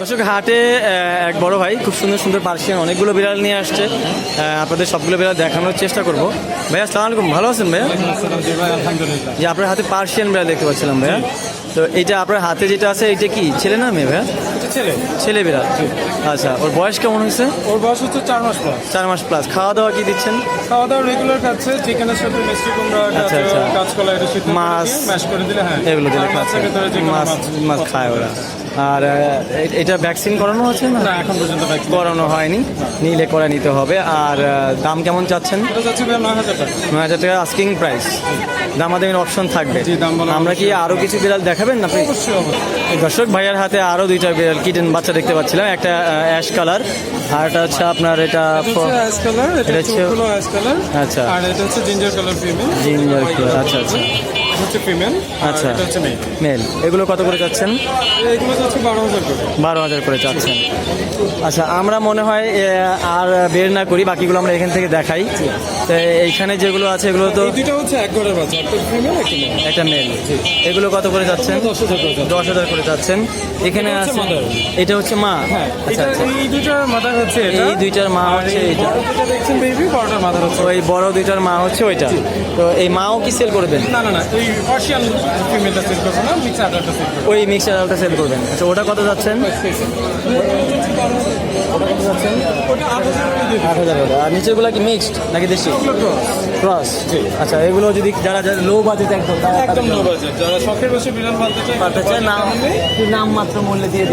দর্শক হাটে এক বড় ভাই খুব সুন্দর সুন্দর পার্সিয়ান অনেকগুলো বিড়াল নিয়ে আসছে। আপনাদের সবগুলো বিড়াল দেখানোর চেষ্টা করব। ভাইয়া আসসালামু আলাইকুম। ভালো আছেন ভাইয়া? যে আপনার হাতে পার্সিয়ান বিড়াল দেখতে পাচ্ছিলাম ভাইয়া। তো এইটা আপনার হাতে যেটা আছে এটা কি? ছেলে না মেয়ে ভাইয়া? ছেলে। ছেলে বিড়াল। আচ্ছা ওর বয়স কেমন হয়েছে? ওর বয়স হচ্ছে চার মাস প্লাস চার মাস প্লাস খাওয়া দাওয়া কি দিচ্ছেন? খাওয়া দাওয়া রেগুলার খাচ্ছে চিকেনের সাথে মিষ্টি কুমড়া আচ্ছা, আচ্ছা। কাঁচকলা এটা মাছ, ম্যাশ করে দিলে হ্যাঁ। এগুলো দিলে খাচ্ছে। মাছ মাছ খায় ওরা। আর এটা ভ্যাকসিন করানো আছে না? এখন পর্যন্ত করানো হয়নি। নিলে করে নিতে হবে। আর দাম কেমন চাচ্ছেন? নয় হাজার টাকা। আস্কিং প্রাইস দাম দামাদামির অপশন থাকবে। আমরা কি আরও কিছু বিড়াল দেখাবেন না দর্শক ভাইয়ার হাতে আরও দুইটা বিড়াল কিটেন বাচ্চা দেখতে পাচ্ছিলাম। একটা অ্যাশ কালার আর এটা হচ্ছে আপনার এটা হচ্ছে আচ্ছা। আর এটা হচ্ছে জিঞ্জার কালার জিঞ্জার কালার আচ্ছা আচ্ছা। হচ্ছে ফিমেল আচ্ছা। এটা হচ্ছে মেল মেল এগুলো কত করে যাচ্ছেন? এগুলো বারো হাজার করে। বারো হাজার করে চাচ্ছেন আচ্ছা আমরা মনে হয় আর বের না করি বাকিগুলো আমরা এখান থেকে দেখাই। তো এইখানে যেগুলো আছে এগুলো তো দুটো হচ্ছে এক ঘরের বাচ্চা একটা ফিমেল একটা মেল এগুলো কত করে যাচ্ছেন? দশ হাজার করে দশ হাজার করে যাচ্ছেন। এখানে এটা আছে এটা হচ্ছে মা? হ্যাঁ আচ্ছা আচ্ছা। এই হচ্ছে এটা। এই দুইটার মা হচ্ছে দেখছেন বেবি বড়টার হচ্ছে। ওই বড় দুইটার মা হচ্ছে ওইটা। তো এই মাও কি সেল করবেন না না না এই পার্সিয়ান ফিমেলটা সেল করব না মিক্স আদারটা সেল করব। ওই মিক্সার আলটা সেল করবেন। আচ্ছা ওটা কত যাচ্ছেন? আট হাজার আর নিচেগুলো কি মিক্সড নাকি দেশি? ক্রস আচ্ছা এগুলো যদি যারা যারা লো বাজেট একদম একদম লো বাজেট যারা শখের বসে বিড়াল পালতে চায় চায় নাম নাম মাত্র মূল্যে দিয়ে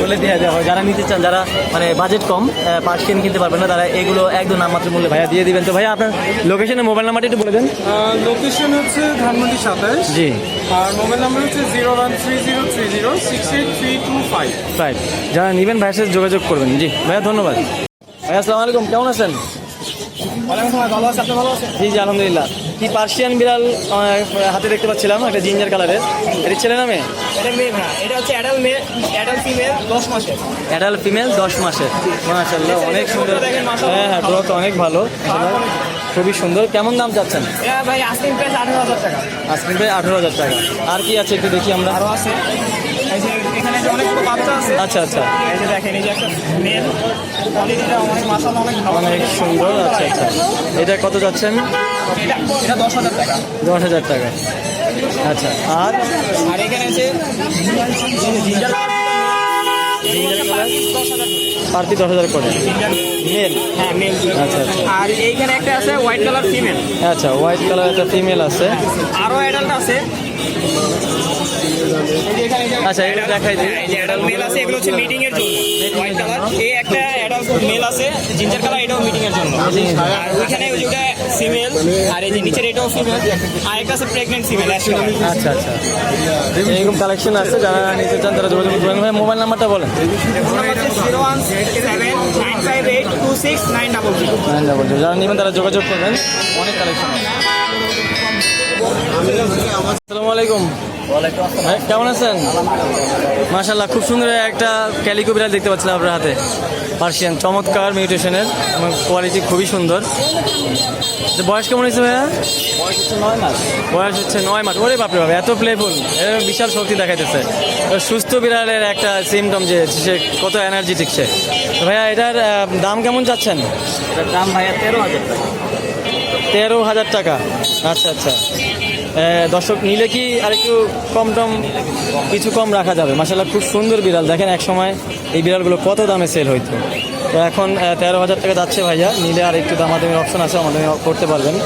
মূল্যে দিয়ে দেওয়া হয়। যারা নিতে চান যারা মানে বাজেট কম পার্সিয়ান কিনতে পারবেন না তারা এগুলো একদম নাম মাত্র মূল্যে ভাইয়া দিয়ে দিবেন। তো ভাইয়া আপনার লোকেশনে মোবাইল নাম্বারটা একটু বলে দেন। লোকেশন হচ্ছে ধানমন্ডি সাতাশ। জি। আর মোবাইল নাম্বার হচ্ছে zero one three zero three zero six eight three two five right যারা নেবেন ভাইয়ের সাথে যোগাযোগ করবেন। জি ভাইয়া ধন্যবাদ। ভাইয়া আসসালামু আলাইকুম কেমন আছেন? জি জি আলহামদুলিল্লাহ। কি পার্সিয়ান বিড়াল হাতে দেখতে পাচ্ছিলাম একটা জিঞ্জার কালারের। এটা ছেলে নামে? অ্যাডাল্ট ফিমেল দশ মাসের। মাশাল্লাহ অনেক সুন্দর। হ্যাঁ হ্যাঁ গ্রোথ অনেক ভালো। খুবই সুন্দর। কেমন দাম চাচ্ছেন? ভাই প্রাইস আঠারো হাজার টাকা। আজকে আঠারো হাজার টাকা। আর কি আছে একটু দেখি আমরা? আরও আছে। অনেকগুলো বাচ্চা আছে। আচ্ছা আচ্ছা। এই যে দেখেন এই যে একটা মেল কোয়ালিটিটা অনেক মাসাল্লাহ অনেক অনেক সুন্দর আচ্ছা আচ্ছা। এটা কত যাচ্ছেন এটা এটা দশ হাজার টাকা। দশ হাজার টাকা। আচ্ছা আর? আর এখানে আছে জিঞ্জার পার্টি দশ হাজার করে। মেল হ্যাঁ মেল আচ্ছা আচ্ছা। আর এইখানে একটা আছে হোয়াইট কালার ফিমেল আচ্ছা হোয়াইট কালার একটা ফিমেল আছে। আরও অ্যাডাল্ট আছে। আচ্ছা এটা দেখাই দিই। অ্যাডাল্ট মেল আছে এগুলো হচ্ছে মিটিং এর জন্য। হোয়াইট কালার এই একটা মেল আছে জিঞ্জার কালার এটাও মিটিং এর জন্য। আর ওইখানে ওই যে ওটা ফিমেল আর এই যে নিচের এটাও ফিমেল আর একটা আছে প্রেগনেন্ট ফিমেল আচ্ছা আচ্ছা। এরকম কালেকশন আছে যারা নিতে চান তারা যোগাযোগ করবেন ভাই মোবাইল নাম্বারটা বলেন। যারা নেবেন তারা যোগাযোগ করবেন। অনেক কালেকশন আসসালামু আলাইকুম। ভাই, কেমন আছেন? মাশাল্লাহ খুব সুন্দর একটা ক্যালিকো বিড়াল দেখতে পাচ্ছিলাম আপনার হাতে। পার্সিয়ান চমৎকার মিউটেশনের এবং কোয়ালিটি খুবই সুন্দর। বয়স কেমন হয়েছে ভাইয়া? বয়স হচ্ছে নয় মাস। ওরে বাপরে বাবা এত প্লেফুল এর বিশাল শক্তি দেখাইতেছে। সুস্থ বিড়ালের একটা সিমটম যে সে কত এনার্জেটিক সে ভাইয়া এটার দাম কেমন চাচ্ছেন দাম ভাইয়া তেরো হাজার টাকা। তেরো হাজার টাকা। আচ্ছা আচ্ছা। দর্শক নিলে কি আর একটু কম টম কিছু কম। রাখা যাবে? মাসাল্লাহ খুব সুন্দর বিড়াল। দেখেন এক সময় এই বিড়ালগুলো কত দামে সেল হইতো? তো এখন তেরো হাজার টাকা যাচ্ছে ভাইয়া। নিলে আর একটু দামাদামির অপশন আছে আমাদের করতে পারবেন।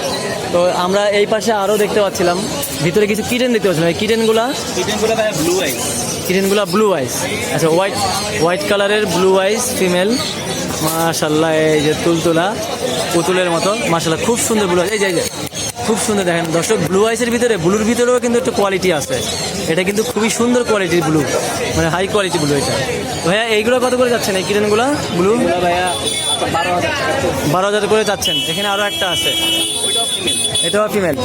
তো আমরা এই পাশে আরও দেখতে পাচ্ছিলাম। ভিতরে কিছু কিটেন দেখতে পাচ্ছিলাম। এই কিটেনগুলা ডিটেনগুলো ভাইয়া ব্লু আইস কিটেনগুলা ব্লু আইস আচ্ছা হোয়াইট হোয়াইট কালারের ব্লু আইস ফিমেল মাশাল্লাহ এই যে তুলতুলা পুতুলের মতো। মাশাল্লাহ খুব সুন্দর ব্লু এই যে এই যে। খুব সুন্দর দেখেন। দর্শক ব্লু আইসের ভিতরে ব্লুর ভিতরেও কিন্তু একটা কোয়ালিটি আছে। এটা কিন্তু খুবই সুন্দর কোয়ালিটির ব্লু মানে হাই কোয়ালিটি ব্লু এটা। ভাইয়া এইগুলো কত করে যাচ্ছেন? এই কিরেনগুলো ব্লু ভাইয়া বারো হাজার করে যাচ্ছেন। এখানে আরও একটা আছে। এটাও ফিমেল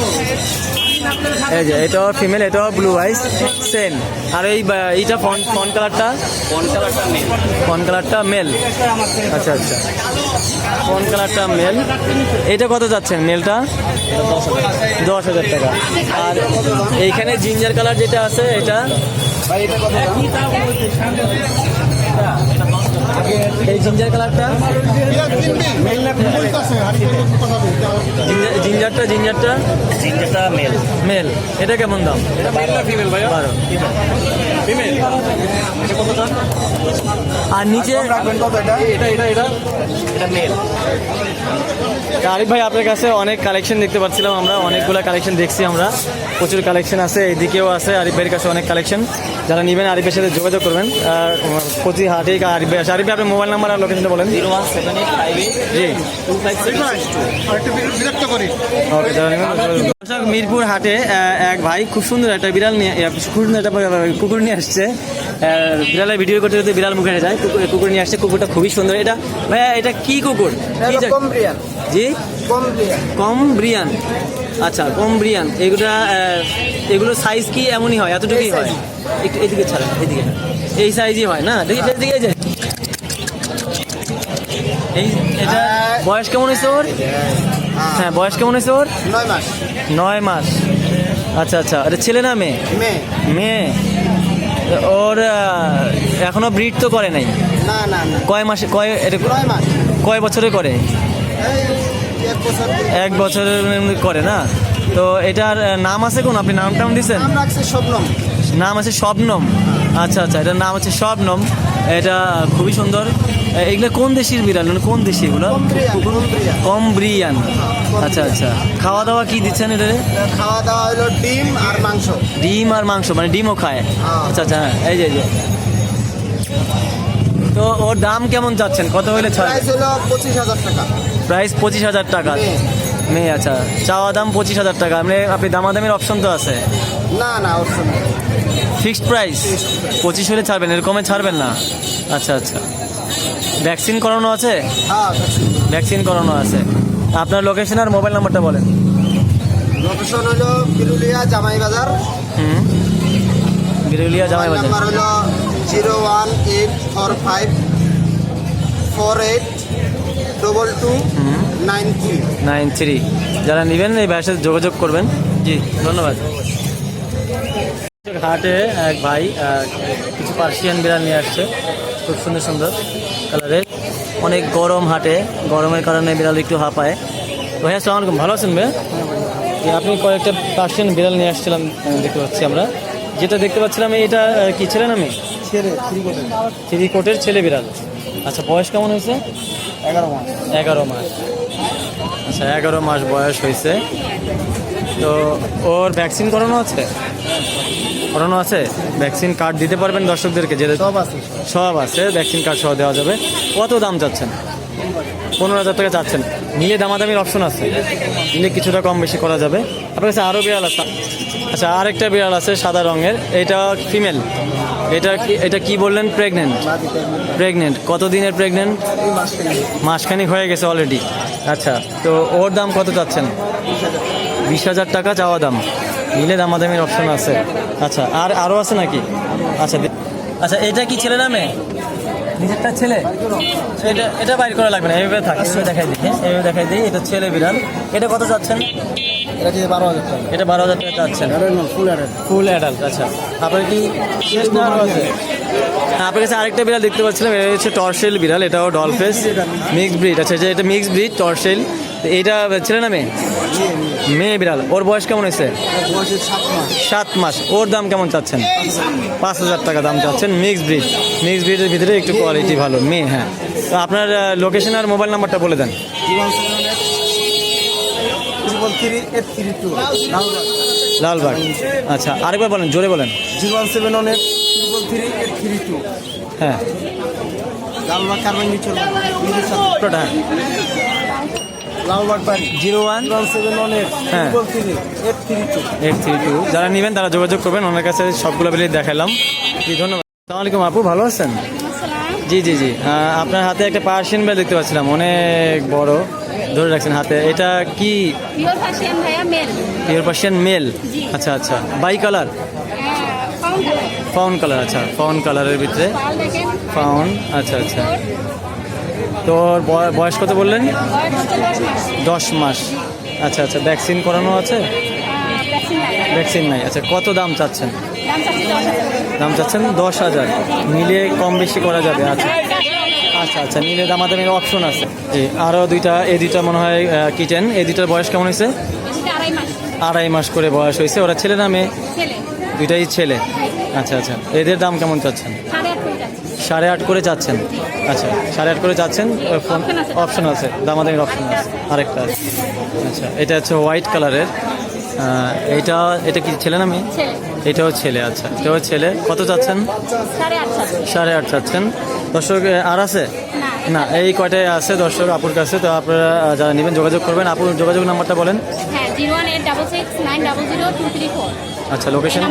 এই যে এটাও ফিমেল এটাও ব্লু আইস সেম আর এই এইটা ফন ফন কালারটা ফোন কালারটা মেল ফন কালারটা মেল আচ্ছা আচ্ছা। ফন কালারটা মেল এটা কত যাচ্ছেন মেলটা দশ হাজার টাকা। আর এইখানে জিঞ্জার কালার যেটা আছে এটা? ভাই এটা দাম জিঞ্জার কালারটা জিঞ্জার- জিঞ্জারটা জিঞ্জারটা জিঞ্জারটা মেল মেল এটা কেমন দাম ফিমেল ভাইয়া? বারো। ফিমেল আর নিচে এটা? এটা এটা এটা? মেল আরিফ ভাই আপনার কাছে অনেক কালেকশন দেখতে পাচ্ছিলাম আমরা অনেকগুলো কালেকশন দেখছি আমরা। প্রচুর কালেকশন আছে এদিকেও আছে আরিফ ভাইয়ের কাছে অনেক কালেকশন যারা নেবেন আরিফের সাথে যোগাযোগ করবেন। আর প্রতি হাটেই আরিফ আছে আরিফ আপনার মোবাইল নাম্বার আর লোকেশনটা বলেন। Zero one seven eight five eight জি। টু ফাইভ সিক্স বিরক্ত করি ওকে যারা নেবেন মিরপুর হাটে এক ভাই খুব সুন্দর একটা বিড়াল নিয়ে খুব সুন্দর একটা কুকুর নিয়ে আসছে। বিড়ালের ভিডিও করতে করতে বিড়াল মুখে যায়। কুকুর নিয়ে আসছে। কুকুরটা খুবই সুন্দর। এটা ভাইয়া এটা কি কুকুর? জি? কম ব্রিয়ান আচ্ছা কম ব্রিয়ান এগুলা আহ, এগুলো সাইজ কি এমনই হয়? এতটুকুই হয়? একটু এদিকে ছাড়া এদিকে। এই সাইজই হয় না? দেখি এদিকে এই যে। এই এটা বয়স কেমন হয়েছে ওর? হ্যাঁ বয়স কেমন হয়েছে ওর? নয় মাস। নয় মাস। আচ্ছা আচ্ছা এটা ছেলে না মেয়ে? মেয়ে। ওর এখনও ব্রিড তো করে নাই? না না কয় মাসে কয় এটা নয় মাস। কয় বছরে করে? এক বছরের করে না? তো এটার নাম আছে কোন? আপনি নাম টাম দিচ্ছেন নাম স্বপ্নম আছে শবনম। আচ্ছা আচ্ছা এটার নাম হচ্ছে শবনম। এটা খুবই সুন্দর। এগুলো কোন দেশের বিড়াল? মানে কোন দেশি এগুলো? কমব্রিয়ান আচ্ছা আচ্ছা। খাওয়া দাওয়া কি দিচ্ছেন এটারে খাওয়া দাওয়া হলো ডিম আর মাংস। ডিম আর মাংস মানে ডিমও খায়। হ্যাঁ। আচ্ছা আচ্ছা হ্যাঁ, এই যে এই যে। তো ওর দাম কেমন চাচ্ছেন? কত হইলে ছাড় পঁচিশ হাজার টাকা। প্রাইস পঁচিশ হাজার টাকা। মেয়ে। আচ্ছা। চাওয়া দাম পঁচিশ হাজার টাকা। মানে আপনি দামাদামের অপশন তো আছে। না না সঙ্গে ফিক্সড প্রাইস পঁচিশ হলে ছাড়বেন এরকমে ছাড়বেন না? আচ্ছা আচ্ছা। ভ্যাকসিন করানো আছে? ভ্যাকসিন করানো আছে। আপনার লোকেশন আর মোবাইল নাম্বারটা বলেন। লোকেশন হলো বিরুলিয়া জামাই বাজার। হুম। বিরুলিয়া জামাই বাজার। নাম্বার হলো zero one eight four five four eight double two nine three nine three যারা নেবেন এই ভাইয়ের সাথে যোগাযোগ করবেন। জি ধন্যবাদ। হাটে এক ভাই কিছু পার্সিয়ান বিড়াল নিয়ে আসছে। খুব সুন্দর সুন্দর কালারের। অনেক গরম হাটে। গরমের কারণে বিড়াল একটু হাঁপায়। ভাইয়া আসসালামু আলাইকুম। ভালো আছেন ভাই আপনি কয়েকটা পার্সিয়ান বিড়াল নিয়ে আসছিলাম দেখতে পাচ্ছি আমরা। যেটা দেখতে পাচ্ছিলাম এটা কি ছেলে করে থ্রি কোটের ছেলে বিড়াল। আচ্ছা বয়স কেমন হয়েছে? এগারো মাস। এগারো মাস। আচ্ছা এগারো মাস বয়স হয়েছে। তো ওর ভ্যাকসিন করানো আছে? করানো আছে? ভ্যাকসিন কার্ড দিতে পারবেন দর্শকদেরকে? যে সব আছে। সব আছে ভ্যাকসিন কার্ড সহ দেওয়া যাবে। কত দাম চাচ্ছেন? পনেরো হাজার টাকা চাচ্ছেন। নিলে দামাদামির অপশন আছে। নিলে কিছুটা কম বেশি করা যাবে। আপনার কাছে আরও বিড়াল আছে। আচ্ছা আরেকটা বিড়াল আছে সাদা রঙের। এটা ফিমেল। এটা এটা কি বললেন? প্রেগনেন্ট। প্রেগনেন্ট। কত দিনের প্রেগনেন্ট? মাসখানিক হয়ে গেছে অলরেডি আচ্ছা তো ওর দাম কত চাচ্ছেন? বিশ হাজার টাকা চাওয়া দাম। নিলে দামাদামির অপশন আছে। আচ্ছা আর আরও আছে নাকি? আচ্ছা আচ্ছা এটা কি ছেলে নামে নিজেরটা ছেলে? এটা এটা বাইর করা লাগবে না, এইভাবে থাকে দেখাই দিই হ্যাঁ? এইভাবে দেখাই দিই, এটা ছেলে বিড়াল। এটা কত চাচ্ছেন? এটা দিয়ে বারো হাজার টাকা? এটা বারো হাজার টাকা চাচ্ছেন। ফুল অ্যাডাল্ট ফুল অ্যাডাল্ট আচ্ছা। আপনার কি শেষ না আছে হ্যাঁ, আপনার কাছে আরেকটা বিড়াল দেখতে পাচ্ছিলাম এটা হচ্ছে টর্সেল বিড়াল এটাও ডলফেস। মিক্স ব্রিড আচ্ছা যে এটা মিক্স ব্রিড টর্সেল। এটা ছেলে না মেয়ে? মেয়ে বিড়াল। ওর বয়স কেমন হয়েছে? সাত মাস। সাত মাস ওর দাম কেমন চাচ্ছেন? পাঁচ হাজার টাকা দাম চাচ্ছেন মিক্স ব্রিড। মিক্স ব্রিডের ভিতরে একটু কোয়ালিটি ভালো মেয়ে হ্যাঁ। তো আপনার লোকেশন আর মোবাইল নাম্বারটা বলে দেন। জীবন three eight three two Lalbagh. আচ্ছা আরেকবার বলেন জোরে বলেন। জীবন seven one eight triple three eight three two হ্যাঁ। লালবাগ কারবান চল হ্যাঁ। লালবাগ বাড়ি। Zero one. জীবন সেভেন ওয়ান এইট হ্যাঁ। Three eight three two eight three two যারা নেবেন তারা যোগাযোগ করবেন। ওনার কাছে সবগুলো বেরিয়ে দেখালাম। জি ধন্যবাদ। আসসালামু আলাইকুম আপু ভালো আছেন? জি জি জি। আপনার হাতে একটা পার্সিয়ান বেল দেখতে পাচ্ছিলাম। অনেক বড়। ধরে রাখছেন হাতে। এটা কি? পিওর মেল পার্সিয়ান মেল আচ্ছা আচ্ছা। Bicolour? ফাউন কালার আচ্ছা। ফাউন কালারের ভিতরে। ফাউন আচ্ছা আচ্ছা। তোর বয়- বয়স কত বললেন? দশ মাস। আচ্ছা আচ্ছা। ভ্যাকসিন করানো আছে? ভ্যাকসিন নাই। আচ্ছা কত দাম চাচ্ছেন? দাম চাচ্ছেন দশ হাজার। মিলিয়ে কম বেশি করা যাবে আচ্ছা। আচ্ছা আচ্ছা নিলে দামাদামির অপশন আছে। জি আরও দুইটা এই দুইটা মনে হয় কিটেন। এই দুইটার বয়স কেমন হয়েছে? আড়াই মাস। করে বয়স হয়েছে। ওরা ছেলে না মেয়ে? দুইটাই ছেলে। আচ্ছা আচ্ছা এদের দাম কেমন চাচ্ছেন? সাড়ে আট করে চাচ্ছেন আচ্ছা সাড়ে আট করে চাচ্ছেন ফোন। অপশন আছে। দামাদামির অপশন আছে। আরেকটা আছে। আচ্ছা এটা হচ্ছে হোয়াইট কালারের এইটা এটা কি ছেলে না মেয়ে? এটাও ছেলে আচ্ছা। এটাও ছেলে। কত চাচ্ছেন। সাড়ে আট চাচ্ছেন। দর্শক আর আছে? না এই কয়টাই আছে দর্শক আপুর কাছে? তো আপনারা যারা নেবেন যোগাযোগ করবেন। আপুর যোগাযোগ নাম্বারটা বলেন। হ্যাঁ আচ্ছা লোকেশন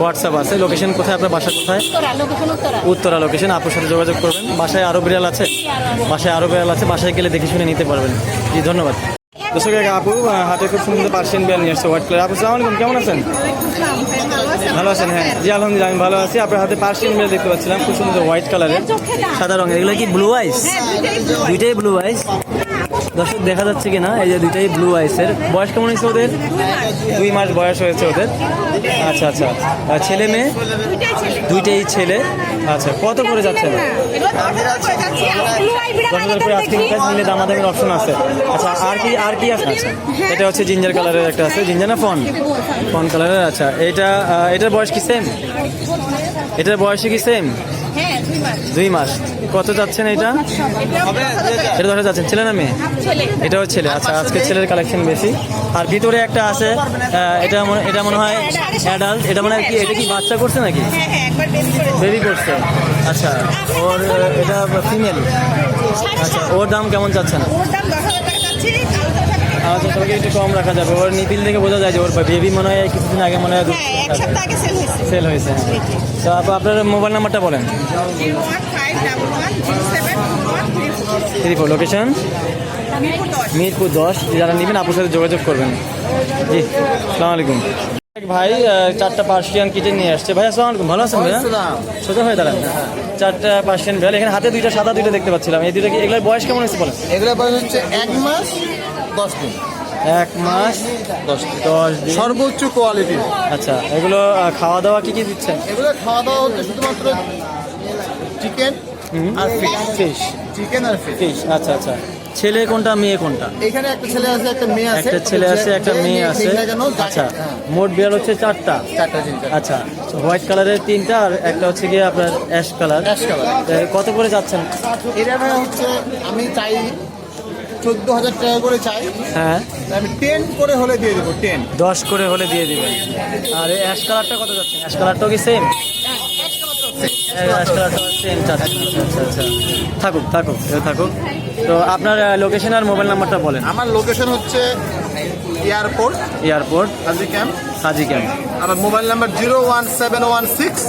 হোয়াটসঅ্যাপ। আছে। লোকেশন কোথায়? আপনার বাসা কোথায়? উত্তরা লোকেশন উত্তরা। উত্তরা লোকেশন আপুর সাথে যোগাযোগ করবেন। বাসায় আরও বিড়াল আছে? বাসায় আরও বিড়াল আছে? বাসায় গেলে দেখে শুনে নিতে পারবেন। জি ধন্যবাদ। দর্শক এক আপু হাতে খুব সুন্দর পার্সিয়ান বিয়ার নিয়ে আসছে হোয়াইট কালার আপু সালাম আলাইকুম কেমন আছেন? ভালো আছেন হ্যাঁ। জি আলহামদুলিল্লাহ আমি ভালো আছি। আপনার হাতে পার্সিয়ান বিয়ার দেখতে পাচ্ছিলাম খুব সুন্দর হোয়াইট কালারের সাদা রঙের। এগুলো কি ব্লু আইস দুইটাই ব্লু আইস দর্শক দেখা যাচ্ছে কিনা? এই যে দুইটাই ব্লু আইসের বয়স কেমন হয়েছে ওদের? দুই মাস বয়স হয়েছে ওদের। আচ্ছা আচ্ছা। আর ছেলে মেয়ে? দুইটাই ছেলে। আচ্ছা কত করে যাচ্ছেন দশ হাজার করে আজকে প্রাইস নিলে দামাদামের অপশন আছে। আচ্ছা আর কি আর কি আছে? আচ্ছা এটা হচ্ছে জিঞ্জার কালারের একটা আছে। জিঞ্জার না ফন ফন কালারের আচ্ছা। এটা এটার বয়স কি সেম এটার বয়স কি সেম হ্যাঁ দুই মাস। কত যাচ্ছেন এটা? এটা ধরে যাচ্ছেন। ছেলে না মেয়ে? এটাও ছেলে। আচ্ছা আজকে ছেলের কালেকশন বেশি। আর ভিতরে একটা আছে এটা মনে এটা মনে হয় অ্যাডাল্ট এটা মনে হয় কি এটা কি বাচ্চা করছে নাকি? বেবি করছে। আচ্ছা ওর এটা ফিমেল আচ্ছা ওর দাম কেমন চাচ্ছেন? আচ্ছা সবাইকে একটু কম রাখা যাবে। ওর নিপিল থেকে বোঝা যায় যে ওর বেবি মনে হয় কিছুদিন আগে মনে হয় সেল হয়েছে। তো আপু আপনার মোবাইল নাম্বারটা বলেন। থ্রি ফোর লোকেশন মিরপুর দশ। যারা নেবেন আপনার সাথে যোগাযোগ করবেন। জি সালাম আলাইকুম। ভাই চারটা পার্সিয়ান কিচেন নিয়ে আসছে। ভাই আসসালাম আলাইকুম। ভালো আছেন ভাইয়া? সোজা হয়ে দাঁড়ান। চারটা পার্সিয়ান বিড়াল এখানে হাতে দুইটা সাদা দুইটা দেখতে পাচ্ছিলাম। এই দুইটা কি এগুলোর বয়স কেমন হয়েছে বলেন? এগুলো বয়স হচ্ছে এক মাস দশ দিন। এক মাস দশ দশ দিন। সর্বোচ্চ কোয়ালিটি আচ্ছা এগুলো খাওয়া দাওয়া কি কি দিচ্ছেন? এগুলো খাওয়া দাওয়া হচ্ছে শুধুমাত্র চিকেন আর ফিশ ফিশ চিকেন আর ফিশ আচ্ছা আচ্ছা। ছেলে কোনটা মেয়ে কোনটা? এখানে একটা ছেলে আছে একটা মেয়ে আছে। একটা ছেলে আছে একটা মেয়ে আছে। আচ্ছা হ্যাঁ, মোট বিড়াল হচ্ছে চারটা। চারটা আচ্ছা হোয়াইট কালারের তিনটা আর একটা হচ্ছে গিয়ে আপনার অ্যাশ কালার Ash color। কত করে যাচ্ছেন? এটা হচ্ছে আমি চাই চোদ্দ হাজার টাকা করে চাই। হ্যাঁ। আমি টেন করে হলে দিয়ে দেবো টেন দশ করে হলে দিয়ে দিবেন। আর অ্যাশ কালারটা কত যাচ্ছে? অ্যাশ কালারটাও কি সেম থাকুক থাকুক থাকুক। তো আপনার লোকেশন আর মোবাইল নাম্বারটা বলেন। আমার লোকেশন হচ্ছে airport airport Haji camp Haji camp আমার mobile number zero one seven one six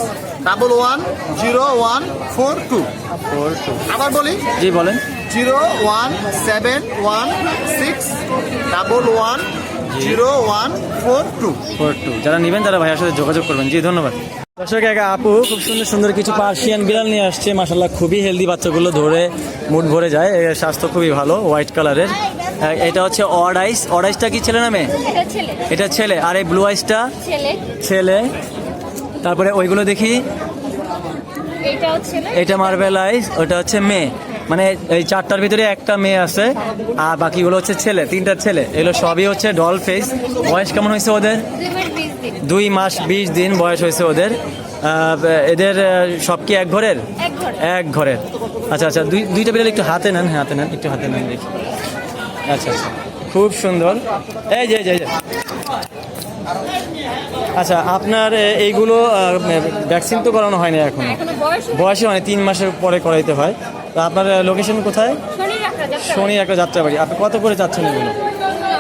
double one zero one four two four two আবার বলি? জি বলেন। Zero one seven one six double one zero one four two four two যারা নেবেন তারা ভাইয়ের সাথে যোগাযোগ করবেন। জি ধন্যবাদ। দর্শক এক আপু খুব সুন্দর সুন্দর কিছু পার্সিয়ান বিড়াল নিয়ে আসছে। মাসাল্লাহ খুবই হেলদি বাচ্চাগুলো ধরে মুড ভরে যায়। এর স্বাস্থ্য খুবই ভালো হোয়াইট কালারের এটা হচ্ছে অড আইস অড আইসটা কি ছেলে নামে? এটা ছেলে। এটা ছেলে। আর এই ব্লু আইসটা ছেলে। ছেলে। তারপরে ওইগুলো দেখি। এটা মার্বেল আইস ওটা হচ্ছে মেয়ে। মানে এই চারটার ভিতরে একটা মেয়ে আছে আর বাকিগুলো হচ্ছে ছেলে তিনটা ছেলে। এগুলো সবই হচ্ছে ডল ফেস বয়স কেমন হয়েছে ওদের? দুই মাস বিশ দিন বয়স হয়েছে ওদের। এদের সব কি এক ঘরের? এক ঘরের। আচ্ছা আচ্ছা দুই দুইটা বিড়াল একটু হাতে নেন হাতে নেন একটু হাতে নেন দেখি। আচ্ছা আচ্ছা খুব সুন্দর। এই যে যে, আচ্ছা আপনার এইগুলো ভ্যাকসিন তো করানো হয়নি এখন। এখনও বয়সে মানে তিন মাসের পরে করাইতে হয়। তো আপনার লোকেশন কোথায়? শনি একটা যাত্রা বাড়ি আপনি কত করে যাচ্ছেন এগুলো?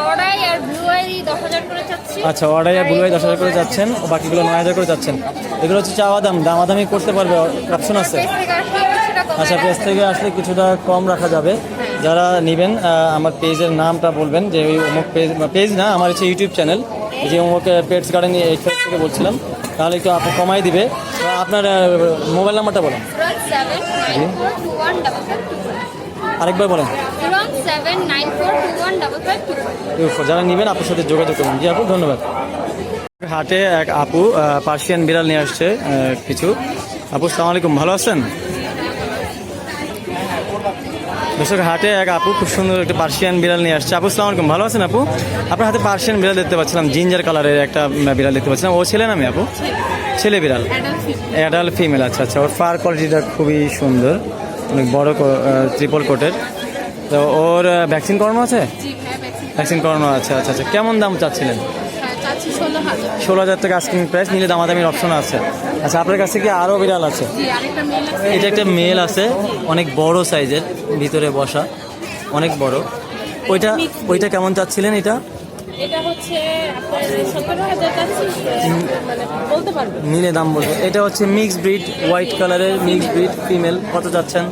অর্ডাই আর ব্লু আই দশ হাজার করে আচ্ছা অর্ডার আর বুলুয়াই দশ হাজার করে যাচ্ছেন ও বাকিগুলো নয় হাজার করে যাচ্ছেন। এগুলো হচ্ছে চাওয়া দাম দামাদামি করতে পারবে অপশন আছে? কমে আচ্ছা পেজ থেকে আসলে কিছুটা কম রাখা যাবে। যারা নেবেন আমার পেজের নামটা বলবেন যে ওই অমুক পেজ পেজ না আমার হচ্ছে ইউটিউব চ্যানেল যে অমুক পেটস গার্ডেন এই থেকে বলছিলাম। তাহলে একটু আপনি কমাই দিবে। আপনার মোবাইল নাম্বারটা বলেন। আরেকবার বলেন। যারা নেবেন আপনার সাথে যোগাযোগ করুন। জি আপু ধন্যবাদ। হাটে এক আপু পার্সিয়ান বিড়াল নিয়ে আসছে কিছু। আপু সালামালাইকুম ভালো আছেন? দর্শক হাটে এক আপু খুব সুন্দর একটা পার্সিয়ান বিড়াল নিয়ে আসছে। আপু সালাম আলাইকুম। ভালো আছেন আপু? আপনার হাতে পার্সিয়ান বিড়াল দেখতে পাচ্ছিলাম জিঞ্জার কালারের একটা বিড়াল দেখতে পাচ্ছিলাম। ও ছেলে নামে আপু? ছেলে। বিড়াল। অ্যাডাল্ট ফিমেল আচ্ছা আচ্ছা। ওর ফার কোয়ালিটিটা খুবই সুন্দর। অনেক বড় ট্রিপল কোটের তো ওর ভ্যাকসিন করানো আছে? ভ্যাকসিন করানো আছে। আচ্ছা আচ্ছা। কেমন দাম চাচ্ছিলেন? চাচ্ছি ষোলো হাজার টাকা আস্কিং প্রাইস নিলে দামাদামির অপশন আছে। আচ্ছা আপনার কাছে কি আরও বিড়াল আছে? মেল এটা একটা মেল আছে অনেক বড় সাইজের ভিতরে বসা অনেক বড়। ওইটা ওইটা কেমন চাচ্ছিলেন এটা? নিলে দাম বলব। এটা হচ্ছে মিক্স ব্রিড হোয়াইট কালারের মিক্স ব্রিড ফিমেল কত যাচ্ছেন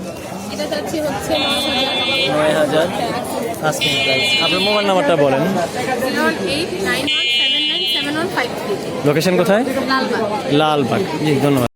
এটা চাচ্ছি হচ্ছে নয় হাজার। আস্কিং প্রাইস আপনার মোবাইল নাম্বারটা বলেন। লোকেশন কোথায়? লালবাগ। জি ধন্যবাদ।